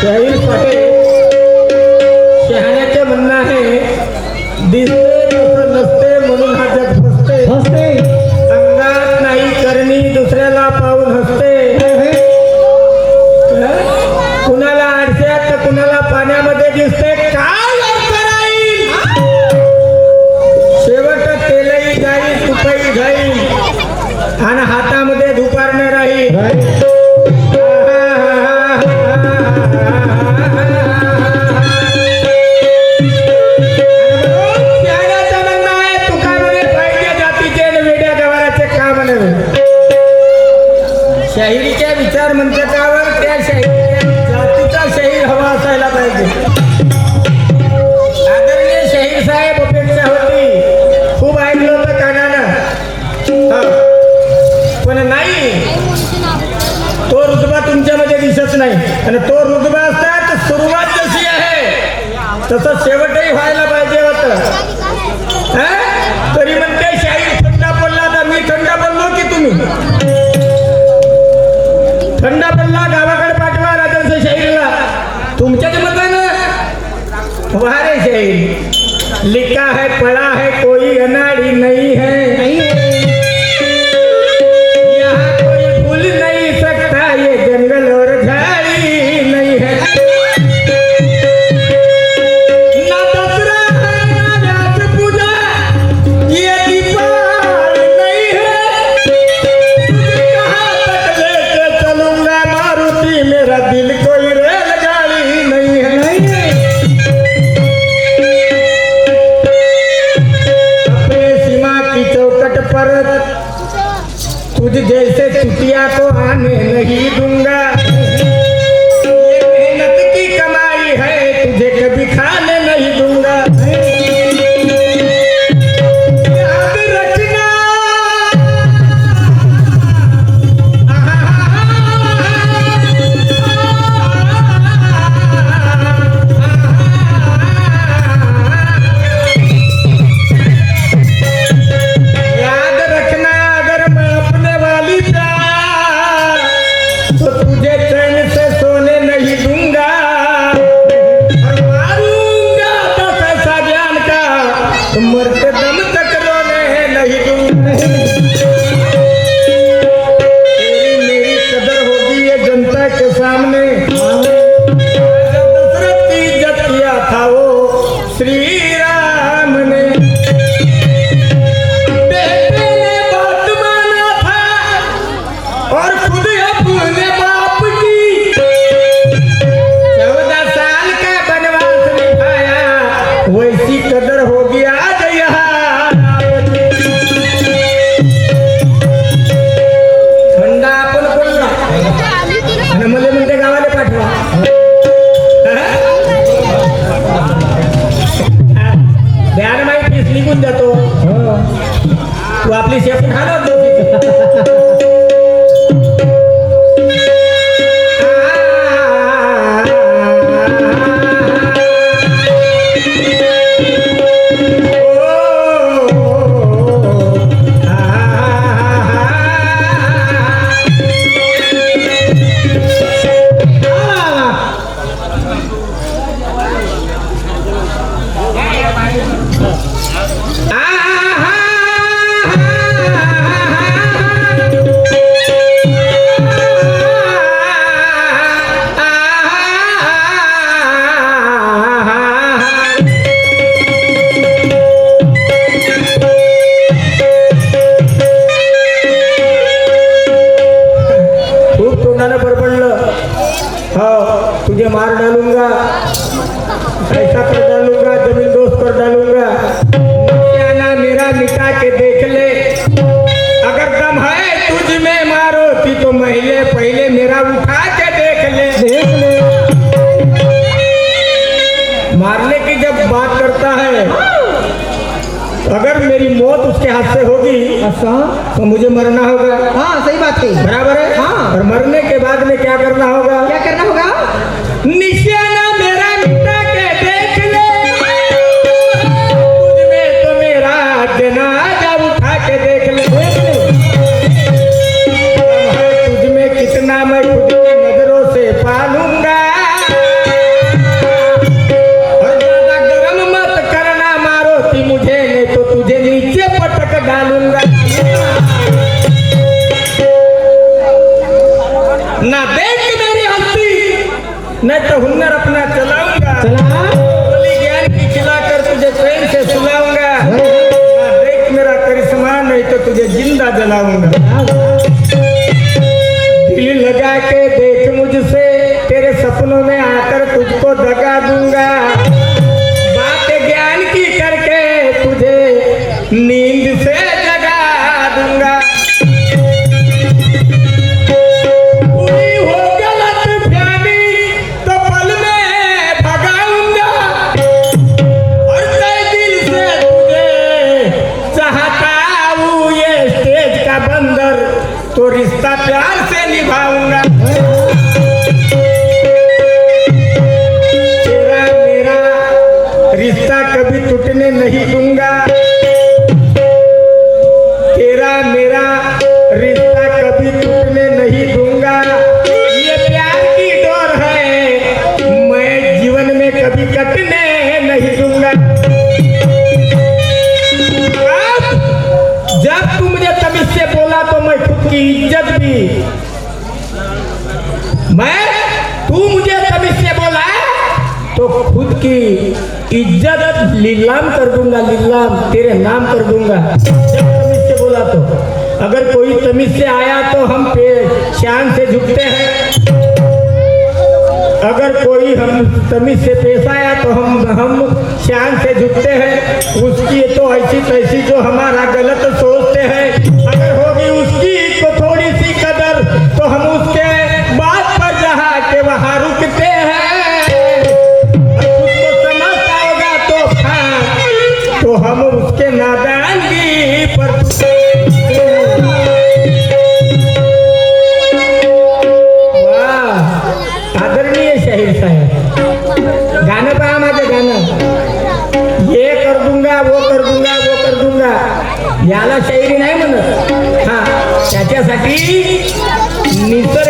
शाहीर शहाण्याचे म्हणणं आहे दिसत आणि तो रुग्ण असतात सुरुवात कशी आहे तसं शेवटही व्हायला पाहिजे होत. तरी म्हणते शाही थंड पडला तर मी थंड पडलो की तुम्ही? थंड पडला गावाकडे पाठवा राजांचं शाहीरला तुमच्याच मत वारे शाही. लिखा है เสียปัญหาแล้ว हो तुझे मार डालूंगा उसके हाथ से होगी। अच्छा। तो मुझे मरना होगा। हाँ सही बात है बराबर है? हाँ। और मरने के बाद में क्या करना होगा? क्या करना होगा? रिश्ता प्यार से निभाऊंगा। लिलाम कर दूँगा लिलाम तेरे नाम कर दूँगा। तमीज से बोला तो। अगर कोई तमीज से आया तो हम शान से झुकते हैं। अगर कोई हम तमीज से पेश आया तो हम हम शान से झुकते हैं। उसकी तो ऐसी तैसी जो हमारा गलत सोचते हैं। জাতি নিজের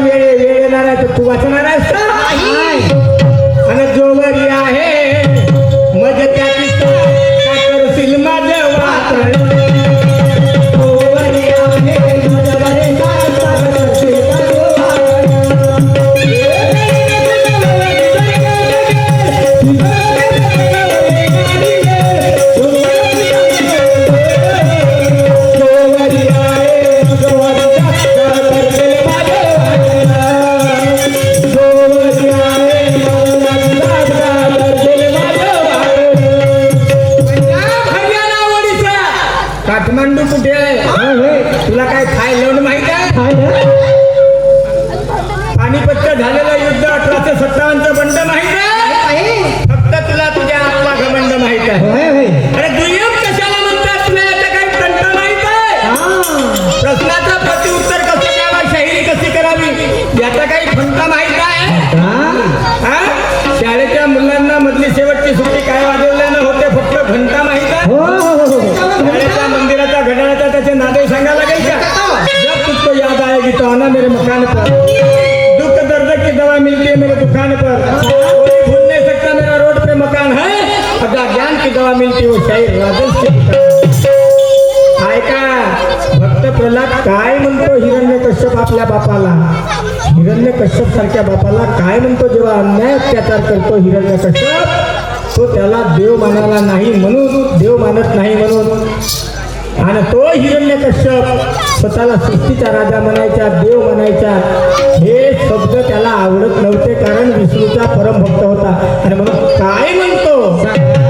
वेळ वेळ येणार आहे तर तू वाचणार आहेस कश्यप सारख्या बापाला काय म्हणतो जेव्हा अन्याय अत्याचार करतो हिरण्य कश्यप तो त्याला देव मानायला नाही म्हणून देव मानत नाही म्हणून. आणि तो हिरण्य कश्यप स्वतःला सृष्टीचा राजा म्हणायचा देव म्हणायचा. हे शब्द त्याला आवडत नव्हते कारण विष्णूचा परमभक्त होता. आणि म्हणून काय म्हणतो?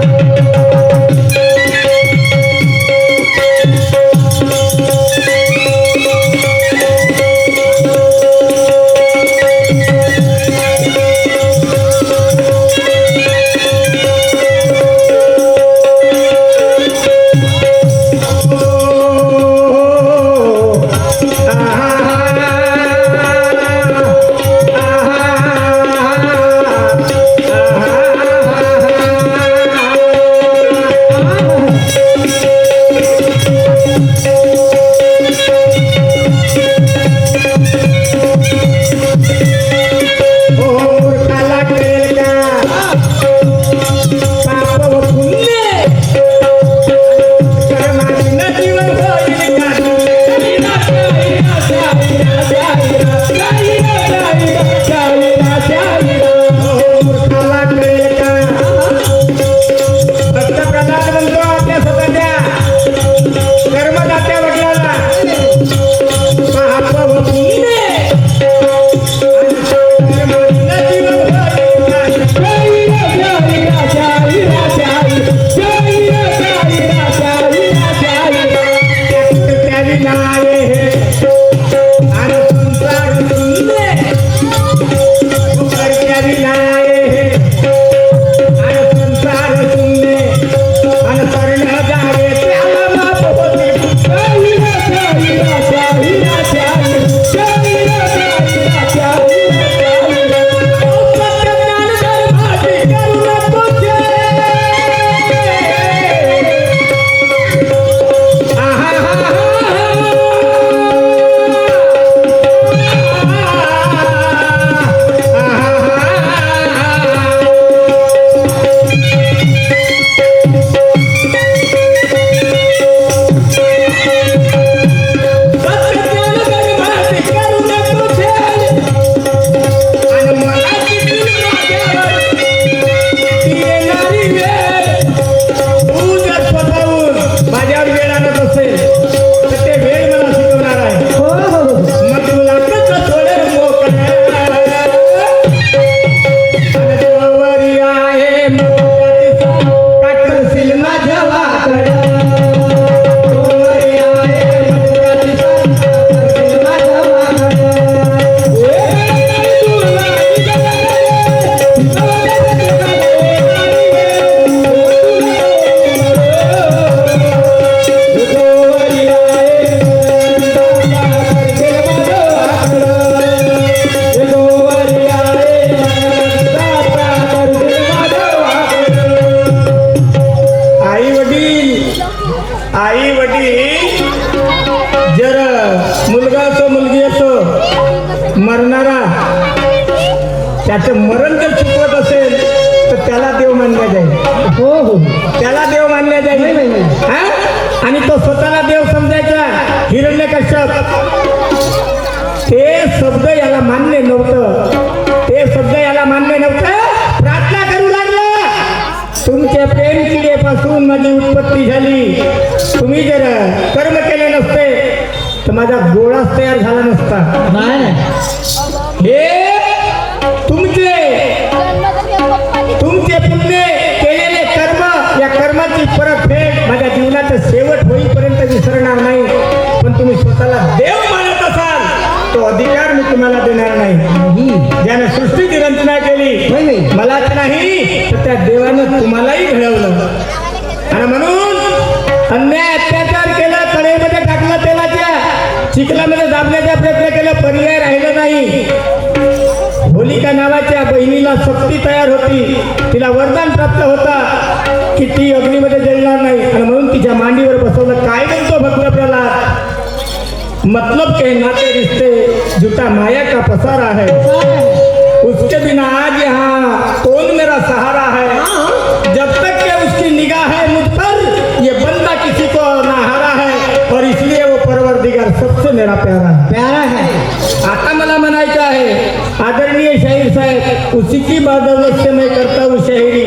देव मानल्या जाईल. हो हो. त्याला देव नाही, जाईल. हा? आणि तो स्वतःला देव समजायचा. हिरण्य कश्यप. ते शब्द याला मान्य नव्हतं. ते शब्द याला मान्य नव्हतं. प्रार्थना करू लागला. तुमच्या प्रेम किडेपासून माझी उत्पत्ती झाली. तुम्ही जर कर्म केले नसते तर माझा गोळाच तयार झाला नसता. नाही. शेवट होईपर्यंत विसरणार नाही. पण तुम्ही स्वतःला देव मानत असाल तो अधिकार मी तुम्हाला देणार नाही. ज्याने सृष्टीची रचना केली. मलाच नाही. तर त्या देवानं तुम्हालाही घडवलं. आणि म्हणून अन्याय अत्याचार केला कडेमध्ये टाकलं तेलाच्या चिखलामध्ये दाबण्याचा प्रयत्न केला पर्याय राहिला नाही. होलिका नावाच्या बहिणीला शक्ती तयार होती. तिला वरदान प्राप्त होता. की ती अग्नीमध्ये जळणार नाही। आणि म्हणून तिच्या मांडीवर बसवलं काय म्हणतो भक्त प्रल्हाद मतलब के नाते रिश्ते झूठा माया का पसारा है। उसके बिना आज यहाँ कौन मेरा सहारा है? जब तक के उसकी निगाह है मुझ पर ये बंदा किसी को नहारा है। और इसलिए वो परवरदिगार सबसे मेरा प्यारा है। प्यारा है। आता मला म्हणायचं आहे आदरणीय शाहीर साहेब उसी की बदौलत से मैं करता हूँ शायरी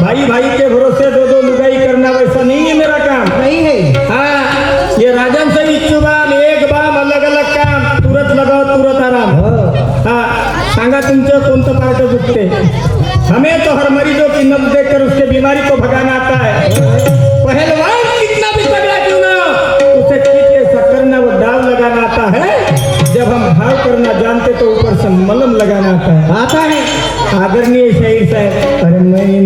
भाई भाई के भरोसे दो दो लुगाई करना वैसा नहीं है मेरा काम। नहीं है। हाँ ये राजन से इच्छु बाम एक बाम अलग अलग काम। तुरंत लगाओ तुरंत आराम। हाँ। सांगा तुमचं कोणतं पार्ट दुखते हमें तो हर मरीजों की नब्ज देखकर उसके बीमारी को भगाना आता है। पहलवान कितना भी तगड़ा क्यों ना उसे पीट के सकरना वो दाव लगाना आता है। जब हम भाव करना जानते तो ऊपर से मलम लगाना आता है। आता है। आदरणीय शाहीर साहब अरे मैंने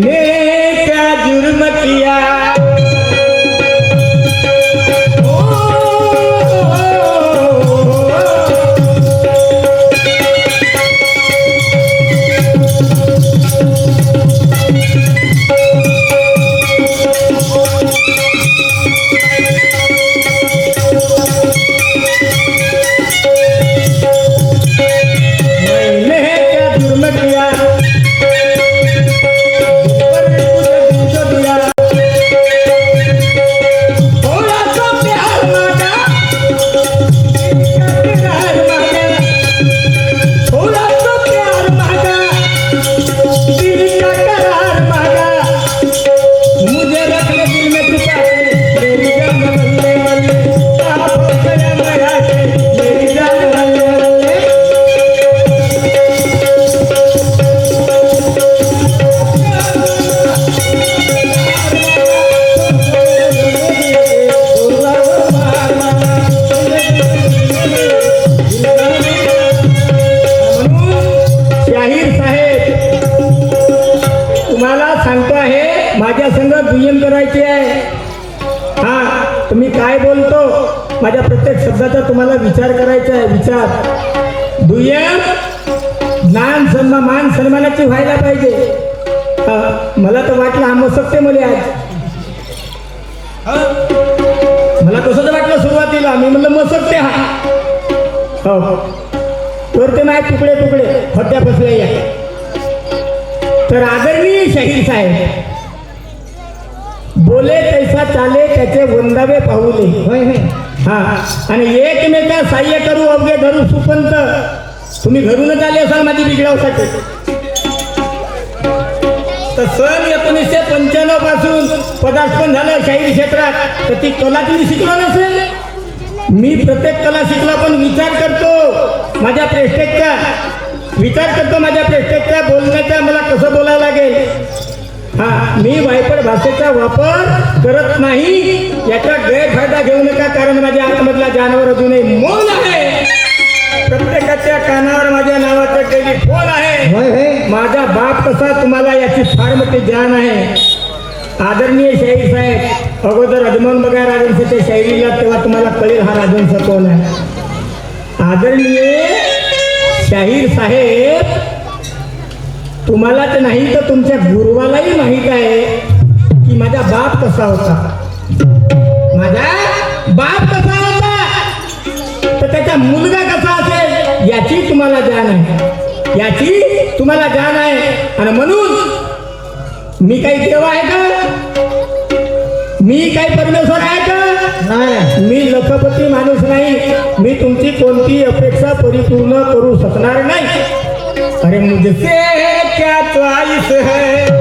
दुय्यम ज्ञान सन्मान मान सन्मानाची व्हायला पाहिजे. मला तर वाटलं हा मसकते मला आज मला तसंच वाटलं सुरुवातीला. मी म्हणलं मसकते हा हो. हो. तर ते नाही तुकडे तुकडे खड्ड्या बसले या. तर आदरणीय शहीर साहेब बोले तैसा चाले त्याचे वंदावे पाहुले होय होय. हा. आणि एकमेका सहाय्य करू अवघे धरू सुपंत. तुम्ही घरूनच आले असाल माझी बिघडवसाठी. तर सन एकोणीसशे पंच्याण्णवपासून पदार्पण झालं शाहीर क्षेत्रात. तर ती कला तुम्ही शिकलो नसेल? मी प्रत्येक कला शिकला पण विचार करतो माझ्या प्रेस्टेजचा विचार करतो माझ्या प्रेस्टेजचा बोलण्याचा मला कसं बोलावं लागेल? हा मी वायपड भाषेचा वापर करत नाही. याचा गैरफायदा घेऊ नका कारण माझ्या आतमधला जानवर अजूनही मौन आहे. प्रत्येकाच्या कानावर माझ्या नावाचा टेलिफोन आहे. माझा बाप कसा तुम्हाला याची फार मोठी जाण आहे? आदरणीय शाहीर साहेब अगोदर अजमन बघा राजवंशाच्या शाहिरीला तेव्हा तुम्हाला कळेल हा राजवंश कोण आहे. आदरणीय शाहीर साहेब तुम्हालाच नाही तर तुमच्या गुरुवालाही माहीत आहे की माझा बाप कसा होता. माझा बाप कसा होता? तर त्याचा मुलगा कसा असेल याची तुम्हाला जाण आहे. याची तुम्हाला जाण आहे. आणि म्हणून मी काही देव आहे का? मी काही परमेश्वर आहे का? नाही. मी लखपती माणूस नाही. मी तुमची कोणती अपेक्षा परिपूर्ण करू शकणार नाही. मुझसे क्या च्वाइस है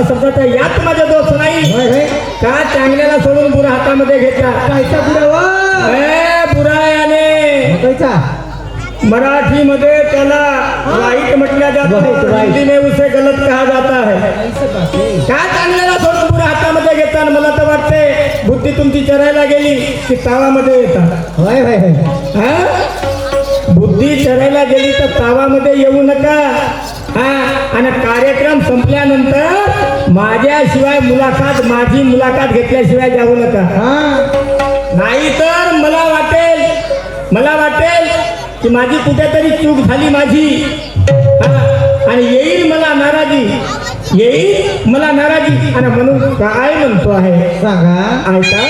होईल शब्द शब्दाचा यात माझा दोष नाही. का चांगल्याला सोडून बुरा हातामध्ये घेतला? कायचा पुढे व? ए, बुरायाने कायचा? मराठीमध्ये त्याला वाईट म्हटल्या जातं. हिंदी में उसे गलत कहा जाता है? का चांगल्याला थोडं पुढे हातामध्ये घेतात मला तर वाटते बुद्धी तुमची चरायला गेली की तावामध्ये येतात होय होय होय. हा? बुद्धी चरायला गेली तर तावामध्ये येऊ नका. हा आणि कार्यक्रम संपल्यानंतर माझ्याशिवाय मुलाखत माझी मुलाखत घेतल्याशिवाय जाऊ नका. हा. नाहीतर मला वाटेल मला वाटेल की माझी कुठेतरी चूक झाली माझी. आणि येईल मला नाराजी येईल मला नाराजी. आणि म्हणून काय म्हणतो आहे? सांगा. ऐका.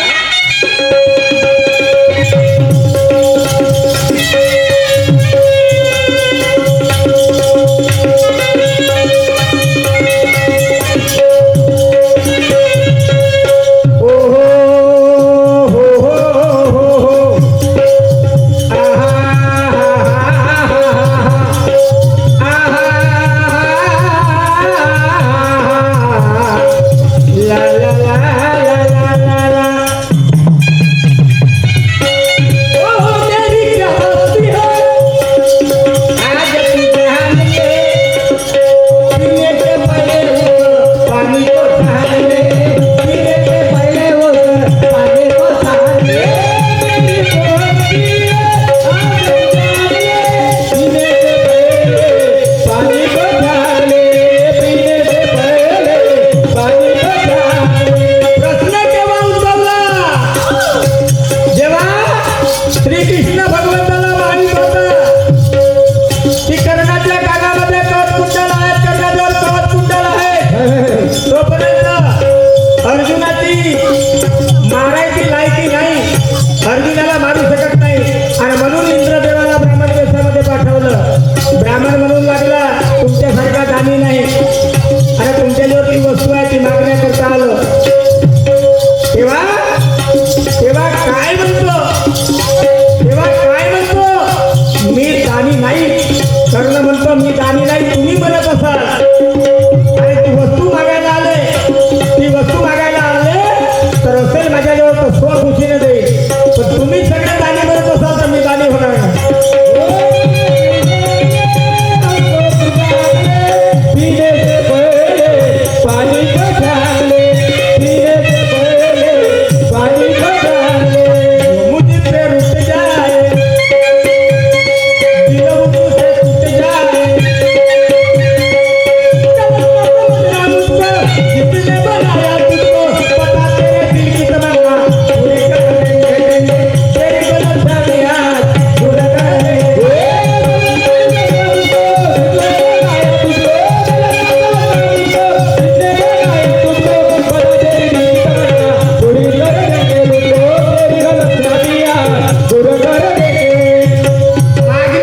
तर असेल माझ्याजवळ तर